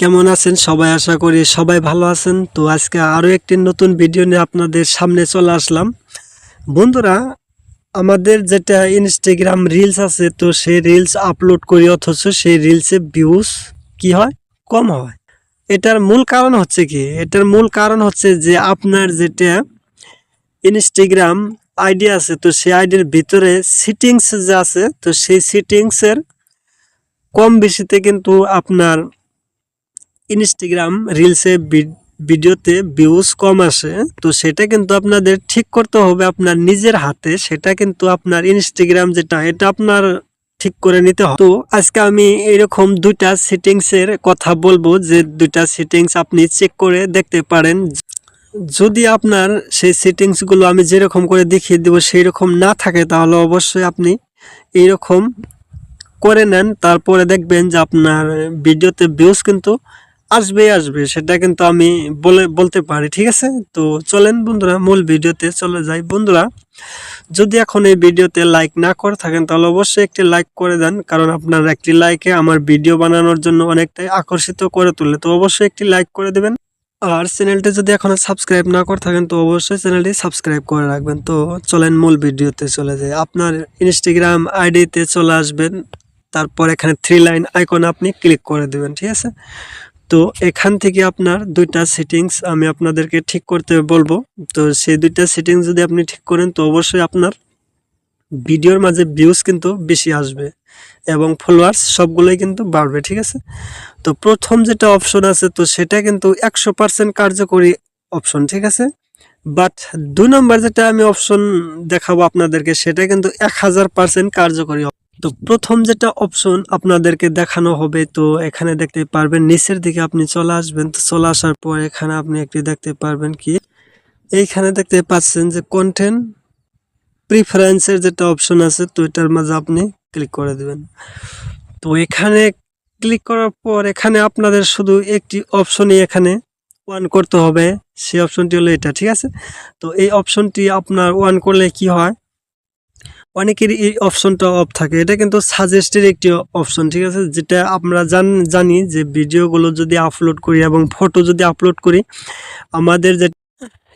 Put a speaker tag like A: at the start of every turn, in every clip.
A: কেমন আছেন? সবাই আশা করি সবাই ভালো আছেন। তো আজকে আরও একটি নতুন ভিডিও নিয়ে আপনাদের সামনে চলে আসলাম। বন্ধুরা, আমাদের যেটা ইনস্টাগ্রাম রিলস আছে, তো সেই রিলস আপলোড করি, অথচ সেই রিলসে ভিউজ কি হয়? কম হয়। এটার মূল কারণ হচ্ছে কি? এটার মূল কারণ হচ্ছে যে আপনার যেটা ইনস্টাগ্রাম আইডি আছে, তো সেই আইডির ভিতরে সিটিংস যে আছে, তো সেই সিটিংসের কম বেশিতে কিন্তু আপনার ইনস্টাগ্রাম রিলসে ভিডিওতে ভিউজ কম আসে, তো সেটা কিন্তু আপনাদের ঠিক করতে হবে আপনার নিজের হাতে, সেটা কিন্তু আপনার ইনস্টাগ্রাম যেটা, এটা আপনার ঠিক করে নিতে হবে। তো আজকে আমি এরকম দুইটা সেটিংসের কথা বলব, যে দুইটা সেটিংস আপনি চেক করে দেখতে পারেন। যদি আপনার সেই সেটিংসগুলো আমি যেরকম করে দেখিয়ে দেবো সেই রকম না থাকে, তাহলে অবশ্যই আপনি এইরকম করে নেন। তারপরে দেখবেন যে আপনার ভিডিওতে ভিউজ কিন্তু আসবে আসবে, সেটা কিন্তু আমি বলে, বলতে পারি, ঠিক আছে? তো চলেন বন্ধুরা, মূল ভিডিওতে চলে যাই। বন্ধুরা, যদি এখন এই ভিডিওতে লাইক না করে থাকেন, তাহলে অবশ্যই একটি লাইক করে দেন, কারণ আপনার একটি লাইকে আমার ভিডিও বানানোর জন্য অনেকটাই আকর্ষিত করে তোলে, তো অবশ্যই একটি লাইক করে দেবেন। আর চ্যানেলটি যদি এখনও সাবস্ক্রাইব না করে থাকেন, তো অবশ্যই চ্যানেলটি সাবস্ক্রাইব করে রাখবেন। তো চলেন মূল ভিডিওতে চলে যাই। আপনার ইনস্টাগ্রাম আইডিতে চলে আসবেন, তারপর এখানে থ্রি লাইন আইকন আপনি ক্লিক করে দেবেন, ঠিক আছে? তো এখান থেকে আপনার দুইটা সেটিংস আমি আপনাদেরকে ঠিক করতে বলব। তো সেই দুইটা সেটিংস যদি আপনি ঠিক করেন, তো অবশ্যই আপনার ভিডিওর মাঝে ভিউজ কিন্তু বেশি আসবে এবং ফলোয়ার্স সবগুলোই কিন্তু বাড়বে, ঠিক আছে? তো প্রথম যেটা অপশন আছে, তো সেটা কিন্তু একশো পার্সেন্ট কার্যকরী অপশন ঠিক আছে? বাট দু নম্বর যেটা আমি অপশন দেখাবো আপনাদেরকে, সেটা কিন্তু এক হাজার পার্সেন্ট কার্যকরী তো প্রথম যেটা অপশন আপনাদেরকে দেখানো হবে, তো এখানে দেখতে পারবেন, নিচের দিকে আপনি চলে আসবেন, তো চলে আসার পর এখানে আপনি একটি দেখতে পারবেন কি, এইখানে দেখতে পাচ্ছেন যে কন্টেন্ট প্রিফারেন্সের যেটা অপশন আছে, তো এটার মাঝে আপনি ক্লিক করে দেবেন। তো এখানে ক্লিক করার পর এখানে আপনাদের শুধু একটি অপশনই এখানে ওয়ান করতে হবে, সেই অপশনটি হলো এটা, ঠিক আছে? তো এই অপশনটি আপনার ওয়ান করলে কি হয়? অনেকেরই এই অপশনটা অফ থাকে। এটা কিন্তু সাজেস্টের একটি অপশন ঠিক আছে? যেটা আমরা জান, জানি যে ভিডিওগুলো যদি আপলোড করি এবং ফটো যদি আপলোড করি, আমাদের যে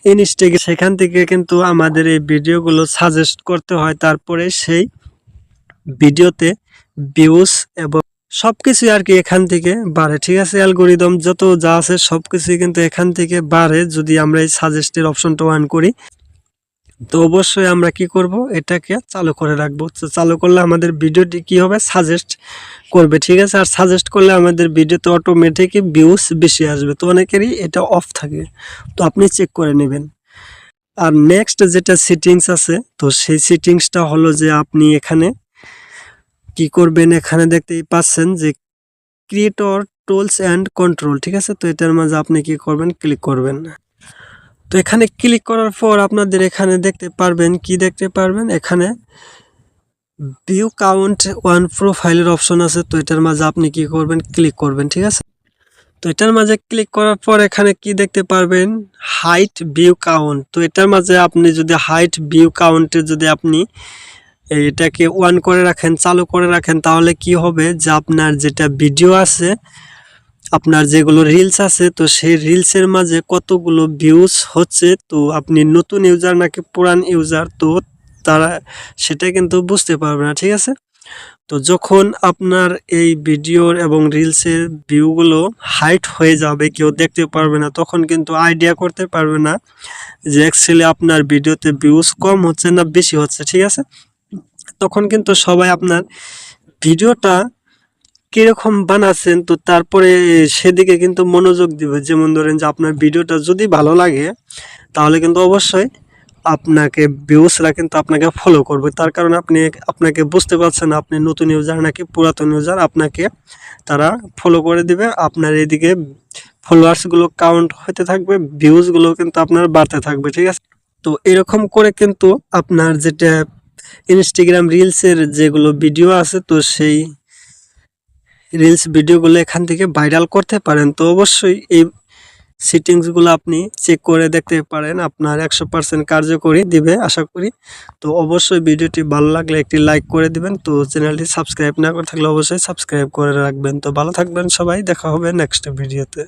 A: ইনস্টাগ্রাম সেখান থেকে কিন্তু আমাদের এই ভিডিওগুলো সাজেস্ট করতে হয়। তারপরে সেই ভিডিওতে ভিউজ এবং সব কিছুই আর কি এখান থেকে বাড়ে, ঠিক আছে? অ্যালগোরিদম যত যা আছে সব কিছুই কিন্তু এখান থেকে বাড়ে। যদি আমরা এই সাজেস্টের অপশনটা অন করি তো অবশ্যই আমরা কি করব? এটাকে চালু করে রাখব। তো চালু করলে আমাদের ভিডিওটি কি হবে? সাজেস্ট করবে, ঠিক আছে? আর সাজেস্ট করলে আমাদের ভিডিওতে অটোমেটিক ভিউজ বেশি আসবে। তো অনেকেরই এটা অফ থাকে। তো আপনি চেক করে নেবেন। আর নেক্সট যেটা সেটিংস আছে, তো সেই সেটিংসটা হলো যে আপনি এখানে কি করবেন? এখানে দেখতেই পাচ্ছেন যে ক্রিয়েটর টুলস অ্যান্ড কন্ট্রোল ঠিক আছে? তো এটার মাঝে আপনি কি করবেন? ক্লিক করবেন। তো এখানে ক্লিক করার পর আপনাদের এখানে দেখতে পারবেন, কি দেখতে পারবেন? এখানে ভিউ কাউন্ট ওয়ান প্রোফাইলের অপশন আছে, তো এটার মাঝে আপনি কি করবেন? ক্লিক করবেন, ঠিক আছে? তো এটার মাঝে ক্লিক করার পর এখানে কি দেখতে পারবেন? হাইট ভিউ কাউন্ট তো এটার মাঝে আপনি যদি হাইট ভিউ কাউন্টে যদি আপনি এটাকে ওয়ান করে রাখেন, চালু করে রাখেন, তাহলে কি হবে? যে আপনার যেটা ভিডিও আছে আপনার যেগুলো রিলস আছে, তো সেই রিলসের মাঝে কতগুলো ভিউজ হচ্ছে? তো আপনি নতুন ইউজার নাকি পুরান ইউজার তো তারা সেটা কিন্তু বুঝতে পারবে না, ঠিক আছে? তো যখন আপনার এই ভিডিওর এবং রিলসের ভিউগুলো হাইট হয়ে যাবে, কেউ দেখতে পারবে না, তখন কিন্তু আইডিয়া করতে পারবে না যে অ্যাকচুয়ালি আপনার ভিডিওতে ভিউজ কম হচ্ছে না বেশি হচ্ছে, ঠিক আছে? তখন কিন্তু সবাই আপনার ভিডিওটা কীরকম বানাচ্ছেন, তো তারপরে সেদিকে কিন্তু মনোযোগ দিবে। যেমন ধরেন যে আপনার ভিডিওটা যদি ভালো লাগে, তাহলে কিন্তু অবশ্যই আপনাকে ভিউসরা কিন্তু আপনাকে ফলো করবে। তার কারণে আপনি আপনাকে বুঝতে পারছেন আপনি নতুন ইউজার নাকি পুরাতন ইউজার আপনাকে তারা ফলো করে দিবে। আপনার এদিকে ফলোয়ার্সগুলো কাউন্ট হতে থাকবে ভিউজগুলো কিন্তু আপনার বাড়তে থাকবে, ঠিক আছে? তো এরকম করে কিন্তু আপনার যেটা ইনস্টাগ্রাম রিলসের যেগুলো ভিডিও আছে, তো সেই রিলস ভিডিওগুলো এখান থেকে ভাইরাল করতে পারেন, তো অবশ্যই এই সিটিংসগুলো আপনি চেক করে দেখতে পারেন, আপনার একশো পার্সেন্ট কার্যকরী দিবে, আশা করি। তো অবশ্যই ভিডিওটি ভালো লাগলে একটি লাইক করে দিবেন, তো চ্যানেলটি সাবস্ক্রাইব না করে থাকলে অবশ্যই সাবস্ক্রাইব করে রাখবেন। তো ভালো থাকবেন সবাই, দেখা হবে নেক্সট ভিডিওতে